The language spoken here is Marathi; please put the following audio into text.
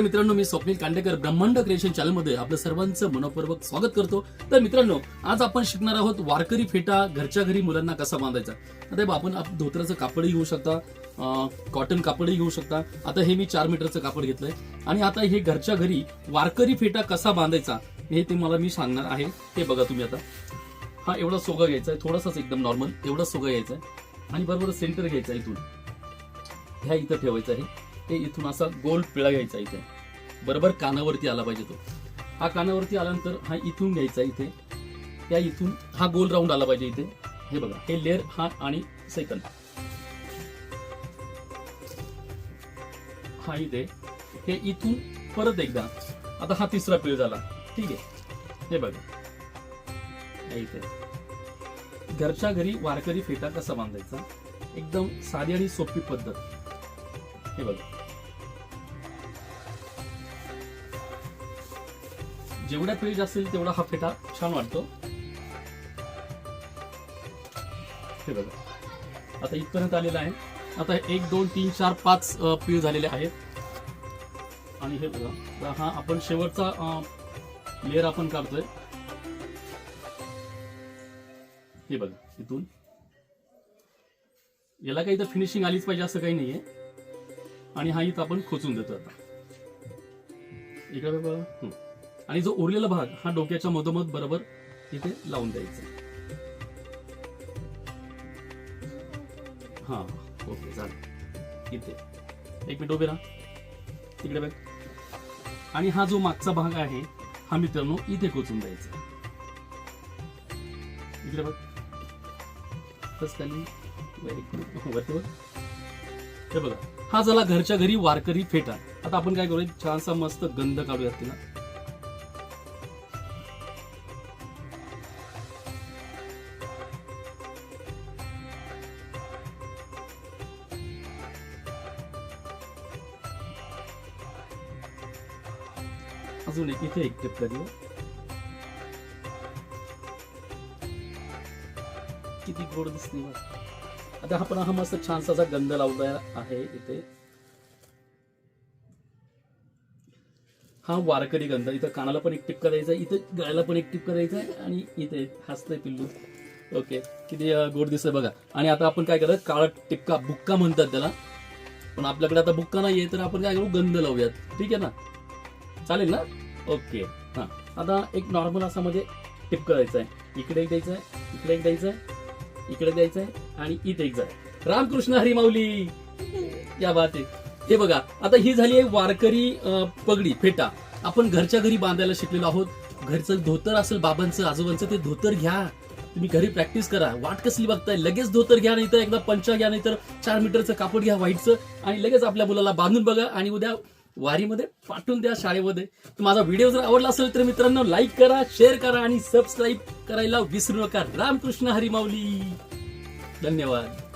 मित्रांनो मी स्वप्नील कांडेकर. ब्रह्मांड क्रिएशन चॅनलमध्ये आपलं सर्वांचं मनपूर्वक स्वागत करतो. तर मित्रांनो आज आपण शिकणार आहोत वारकरी फेटा घरच्या घरी मुलांना कसा बांधायचा? आता आपण धोत्राचं कापडही घेऊ शकता कॉटन कापडही घेऊ शकता. आता हे मी चार मीटरचं कापड घेतलंय. आणि आता हे घरच्या घरी वारकरी फेटा कसा बांधायचा हे ते मला मी सांगणार आहे. ते बघा तुम्ही आता. हा एवढा सोगा घ्यायचा आहे थोडासाच एकदम नॉर्मल एवढा सोगा घ्यायचा आहे आणि बरोबर सेंटर घ्यायचा आहे इथून. ह्या इथं ठेवायचं आहे. ते इथून असा गोल पिळा घ्यायचा इथे. बरोबर कानावरती आला पाहिजे तो. हा कानावरती आल्यानंतर हा इथून घ्यायचा इथे. त्या इथून हा गोल राऊंड आला पाहिजे इथे. हे बघा हे लेअर हा आणि सेकंड हा इथे. हे इथून परत एकदा. आता हा तिसरा पिळ झाला. ठीक आहे. हे बघा. इथे. घरच्या घरी वारकरी फेटा कसा बांधायचा? एकदम साधी आणि सोपी पद्धत. हे बघा. जेवढा पेज असेल तेवढा हा फेटा छान वाटतो. हे बघा. आता इथपर्यंत आलेला आहे. आता एक दोन तीन चार पाच पीळ झालेले आहेत. आणि हे बघा. हा आपण शेवटचा लेअर आपण काढतोय. हे बघा इथून. याला काही तर फिनिशिंग आलीच पाहिजे असं काही नाहीये. आणि हा इथं आपण खोचून देतो आता. इकडे बघा. आणि जो उरलेला भाग हा डोक्याच्या मधोमध बरोबर इथे लावून द्यायचा. हा ओके झालं. इथे. एक मिनिट उभे राहा. तिकडे बघ. आणि हा जो मागचा भाग आहे हा मित्रांनो इथे कोचून द्यायचा. इकडे बघ. वरती बघ. हे बघा. हा झाला घरच्या घरी वारकरी फेटा. आता आपण काय करूया? छानसा मस्त गंध काढूयात तिला. अजून एक इथे एक टिप करूया किती गोड दिसते आता आपण हा मस्त छानसा असा गंध लावला आहे इथे. हा वारकरी गंध. इथं कानाला पण एक टिपका द्यायचा आहे इथं गळ्याला पण एक टिपका द्यायचा आहे आणि इथे हसतंय पिल्लू. ओके किती गोड दिसतंय बघा. आणि आता आपण काय करत काळा टिपका बुक्का म्हणतात त्याला. पण आपल्याकडे आता बुक्का नाहीये तर आपण काय करू गंध लावूयात. ठीक आहे ना? चालेल ना? ओके. हा. आता एक नॉर्मल असा मध्ये म्हणजे टिप करायचं आहे इकडे एक द्यायचं आहे इकडे एक द्यायचं आहे इकडे द्यायचं आहे आणि इथे एक जाय. रामकृष्ण हरिमाऊली या बात. आहे हे बघा आता ही झाली आहे वारकरी पगडी फेटा. आपण घरच्या घरी बांधायला शिकलेलो आहोत. घरचं धोतर असेल बाबांचं आजोबांचं ते धोतर घ्या. तुम्ही घरी प्रॅक्टिस करा. वाट कसली बघताय? लगेच धोतर घ्या नाही तर एकदा पंचा घ्या नाही तर चार मीटरचं कापड घ्या व्हाईटचं आणि लगेच आपल्या मुलाला बांधून बघा आणि उद्या वारीमध्ये पाठवून द्या शाळेमध्ये. तर माझा व्हिडिओ जर आवडला असेल तर मित्रांनो लाईक करा शेअर करा आणि सबस्क्राईब करायला विसरू नका. रामकृष्ण हरिमावली धन्यवाद.